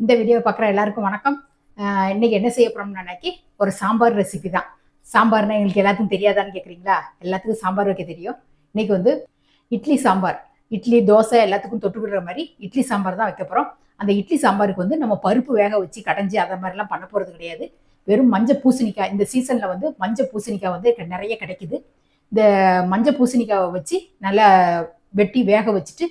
இந்த வீடியோவை பார்க்குற எல்லாருக்கும் வணக்கம். இன்றைக்கி இன்னைக்கு என்ன செய்ய போகிறோம்னு அன்னைக்கு ஒரு சாம்பார் ரெசிபி தான். சாம்பார்னா எங்களுக்கு எல்லாத்துக்கும் தெரியாதான்னு கேட்குறீங்களா எல்லாத்துக்கும் சாம்பார் வைக்க தெரியும். இன்னைக்கு வந்து இட்லி சாம்பார் இட்லி தோசை எல்லாத்துக்கும் தொட்டுக்கிடுற மாதிரி இட்லி சாம்பார் தான் வைக்க போகிறோம் அந்த இட்லி சாம்பாருக்கு வந்து நம்ம பருப்பு வேக வச்சு கடைஞ்சி அதை மாதிரிலாம் பண்ண போகிறது கிடையாது. வெறும் மஞ்சள் பூசணிக்காய் இந்த சீசனில் வந்து மஞ்சள் பூசணிக்காய் வந்து நிறைய கிடைக்குது. இந்த மஞ்சள் பூசணிக்காவை வச்சு நல்லா வெட்டி வேக வச்சுட்டு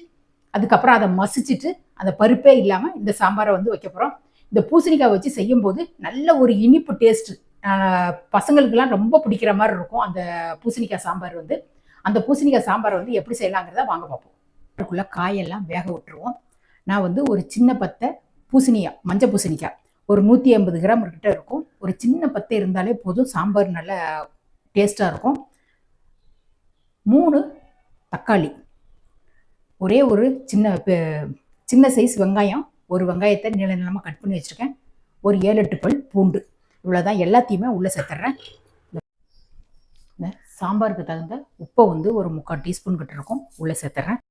அதுக்கப்புறம் அதை மசிச்சுட்டு அந்த பருப்பே இல்லாமல் இந்த சாம்பாரை வந்து வைக்க போகிறோம் இந்த பூசணிக்காய் வச்சு செய்யும்போது நல்ல ஒரு இனிப்பு டேஸ்ட்டு பசங்களுக்கெல்லாம் ரொம்ப பிடிக்கிற மாதிரி இருக்கும் அந்த பூசணிக்காய் சாம்பார் வந்து. அந்த பூசணிக்காய் சாம்பாரை வந்து எப்படி செய்யலாங்கிறத வாங்க பார்ப்போம். அதுக்குள்ளே காயெல்லாம் வேக விட்டுருவோம். நான் வந்து ஒரு சின்ன பத்தை பூசணிக்காய் மஞ்சள் பூசணிக்காய் ஒரு நூற்றி ஐம்பது கிராம் கிட்ட இருக்கும். ஒரு சின்ன பத்தை இருந்தாலே போதும் சாம்பார் நல்ல டேஸ்ட்டாக இருக்கும். மூணு தக்காளி ஒரே ஒரு சின்ன சின்ன சைஸ் வெங்காயம் ஒரு வெங்காயத்தை நீள நீளமாக கட் பண்ணி வச்சுருக்கேன். ஒரு ஏழு எட்டு பல் பூண்டு. இவ்வளோதான் எல்லாத்தையுமே உள்ளே சேர்த்துட்றேன் இந்த சாம்பாருக்கு தகுந்த உப்பை வந்து ஒரு முக்கால் டீஸ்பூன் கிட்ட இருக்கும். உள்ளே சேர்த்துட்றேன்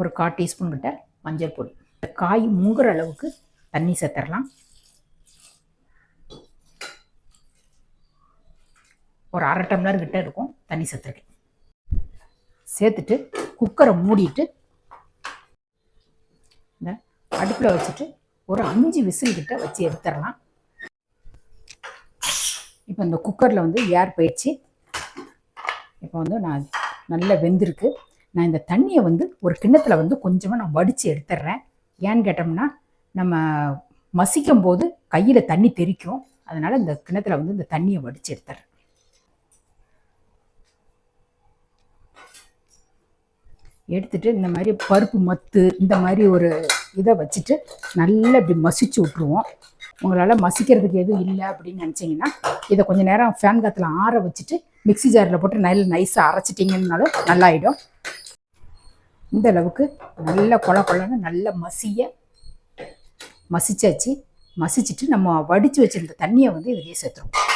ஒரு கால் டீஸ்பூன் கிட்ட மஞ்சள் பொடி. இந்த காய் மூங்குற அளவுக்கு தண்ணி சேர்த்துடலாம் ஒரு அரை டம்ளர் கிட்ட இருக்கும் தண்ணி சேர்த்துருக்கேன். சேர்த்துட்டு குக்கரை மூடிட்டு இந்த அடுப்பில் வச்சுட்டு ஒரு அஞ்சு விசில் கிட்ட வச்சு எடுத்துடலாம். இப்போ இந்த குக்கரில் வந்து ஏர் போயிடுச்சு. இப்போ வந்து நான் நல்லா வெந்திருக்கு. நான் இந்த தண்ணியை வந்து ஒரு கிண்ணத்தில் வந்து கொஞ்சமாக நான் வடித்து எடுத்துடுறேன். ஏன்னு கேட்டோம்னா நம்ம மசிக்கும் போது கையில் தண்ணி தெறிக்கும் அதனால் இந்த கிண்ணத்தில் வந்து இந்த தண்ணியை வடித்து எடுத்துடுறேன். எடுத்துட்டு இந்த மாதிரி பருப்பு மத்து இந்த மாதிரி ஒரு இதை வச்சுட்டு நல்லா இப்படி மசிச்சு விட்ருவோம் உங்களால் மசிக்கிறதுக்கு எதுவும் இல்லை அப்படின்னு நினச்சிங்கன்னா இதை கொஞ்சம் நேரம் ஃபேன் காற்றுல ஆற வச்சுட்டு மிக்ஸி ஜாரில் போட்டு நல்ல நைஸாக அரைச்சிட்டிங்கன்னாலும் நல்லாயிடும். இந்த அளவுக்கு நல்ல கொல கொலன்னு நல்ல மசிய மசிச்சாச்சு. மசிச்சுட்டு நம்ம வடித்து வச்சிருந்த தண்ணியை வந்து இதுலேயே சேர்த்துருவோம்.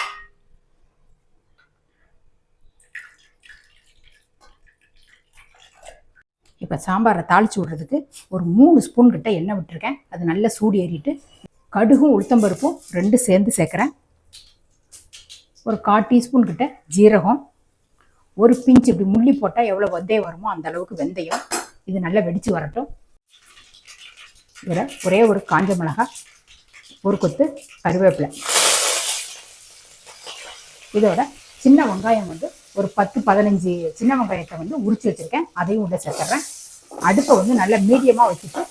இப்போ சாம்பாரை தாளித்து விடுறதுக்கு ஒரு மூணு ஸ்பூன் கிட்ட எண்ணெய் விட்டுருக்கேன். அது நல்லா சூடு ஏறிட்டு கடுகும் உளுத்தம்பருப்பும் ரெண்டு சேர்ந்து சேர்க்குறேன். ஒரு கால் டீஸ்பூன் கிட்ட ஜீரகம் ஒரு பிஞ்ச் இப்படி முள்ளி போட்டால் எவ்வளோ வெந்தயம் வருமோ அந்த அளவுக்கு வெந்தயம். இது நல்லா வெடித்து வரட்டும். இதில் ஒரே ஒரு காஞ்ச மிளகாய் ஒரு கொத்து கருவேப்பிலை. இதோட சின்ன வெங்காயம் வந்து ஒரு பத்து பதினஞ்சு சின்ன வெங்காயத்தை வந்து உரிச்சு வச்சுருக்கேன். அதையும் உள்ள சேர்த்துறேன். அடுப்பை வந்து நல்லா மீடியமாக வச்சுட்டு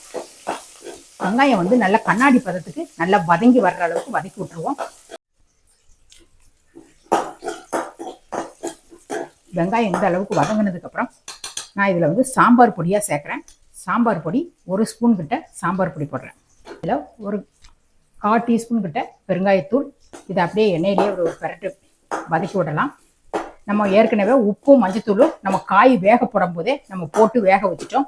வெங்காயம் வந்து நல்லா கண்ணாடி பதத்துக்கு நல்லா வதங்கி வர்ற அளவுக்கு வதக்கி விட்டுருவோம். வெங்காயம் இந்த அளவுக்கு வதங்கினதுக்கப்புறம் நான் இதில் வந்து சாம்பார் பொடியாக சேர்க்குறேன். சாம்பார் பொடி ஒரு ஸ்பூன் கிட்ட சாம்பார் பொடி போடுறேன். இதில் ஒரு கால் டீஸ்பூன் கிட்ட பெருங்காயத்தூள். இதை அப்படியே எண்ணெயிலேயே ஒரு பெரட்டு வதக்கி விடலாம். நம்ம ஏற்கனவே உப்பும் மஞ்சத்தூளும் நம்ம காய் வேக போடும் போதே நம்ம போட்டு வேக வச்சுட்டோம்.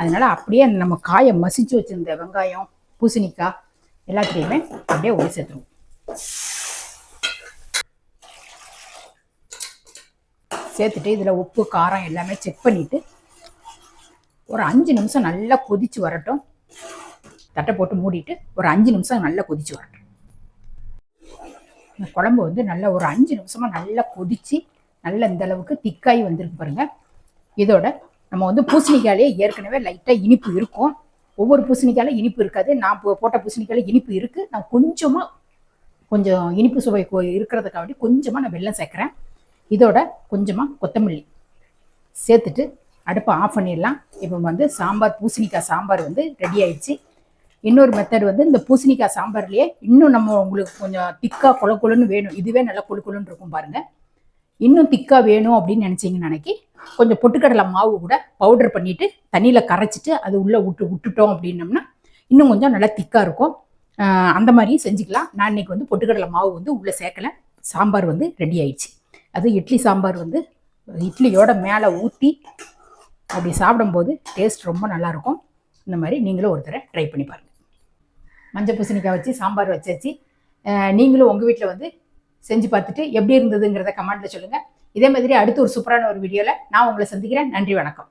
அதனால அப்படியே நம்ம காயை மசிச்சு வச்சிருந்த வெங்காயம் பூசணிக்காய் எல்லாத்துலேயுமே அப்படியே ஒளி சேர்த்துருவோம். சேர்த்துட்டு இதில் உப்பு காரம் எல்லாமே செக் பண்ணிவிட்டு ஒரு அஞ்சு நிமிஷம் நல்லா கொதிச்சு வரட்டும். தட்டை போட்டு மூடிட்டு ஒரு அஞ்சு நிமிஷம் நல்லா கொதிச்சு வரட்டும். இந்த குழம்பு வந்து நல்லா ஒரு அஞ்சு நிமிஷமாக நல்லா கொதிச்சு நல்ல இந்த அளவுக்கு திக்காய் வந்திருக்கு பாருங்க. இதோட நம்ம வந்து பூசணிக்காயிலே ஏற்கனவே லைட்டாக இனிப்பு இருக்கும். ஒவ்வொரு பூசணிக்காயிலும் இனிப்பு இருக்காது. நான் போ- போட்ட பூசணிக்காயில இனிப்பு இருக்குது நான் கொஞ்சமாக கொஞ்சம் இனிப்பு சுவை கொ- இருக்கிறதுக்காண்டி கொஞ்சமாக நான் வெள்ளம் சேர்க்குறேன். இதோட கொஞ்சமாக கொத்தமல்லி சேர்த்துட்டு அடுப்பை ஆஃப் பண்ணிடலாம். இப்போ வந்து சாம்பார் பூசணிக்காய் சாம்பார் வந்து ரெடி ஆயிடுச்சு. இன்னொரு மெத்தட் வந்து இந்த பூசணிக்காய் சாம்பார்லேயே இன்னும் நம்ம உங்களுக்கு கொஞ்சம் திக்காக கொல கொலன்னு வேணும். இதுவே நல்லா கொழு கொழுன்னு இருக்கும் பாருங்கள் இன்னும் திக்காக வேணும் அப்படின்னு நினச்சிங்கன்னு அன்னைக்கு கொஞ்சம் பொட்டுக்கடலை மாவு கூட பவுடர் பண்ணிவிட்டு தண்ணியில் கரைச்சிட்டு அது உள்ளே விட்டு விட்டுட்டோம் அப்படின்னம்னா இன்னும் கொஞ்சம் நல்லா திக்காக இருக்கும். அந்த மாதிரியும் செஞ்சுக்கலாம். நான் இன்றைக்கி வந்து பொட்டுக்கடலை மாவு வந்து உள்ளே சேர்க்கல. சாம்பார் வந்து ரெடி ஆயிடுச்சு. அது இட்லி சாம்பார் வந்து இட்லியோட மேலே ஊற்றி அப்படி சாப்பிடும்போது டேஸ்ட் ரொம்ப நல்லாயிருக்கும் இந்த மாதிரி நீங்களும் ஒரு தடவை ட்ரை பண்ணி பாருங்கள் மஞ்சள் பூசணிக்காய் வச்சு சாம்பார் வச்சாச்சு. நீங்களும் உங்கள் வீட்டில் வந்து செஞ்சு பார்த்துட்டு எப்படி இருந்ததுங்கிறத கமெண்ட்டில் சொல்லுங்கள் இதே மாதிரி அடுத்து ஒரு சூப்பரான ஒரு வீடியோவில் நான் உங்களை சந்திக்கிறேன். நன்றி வணக்கம்.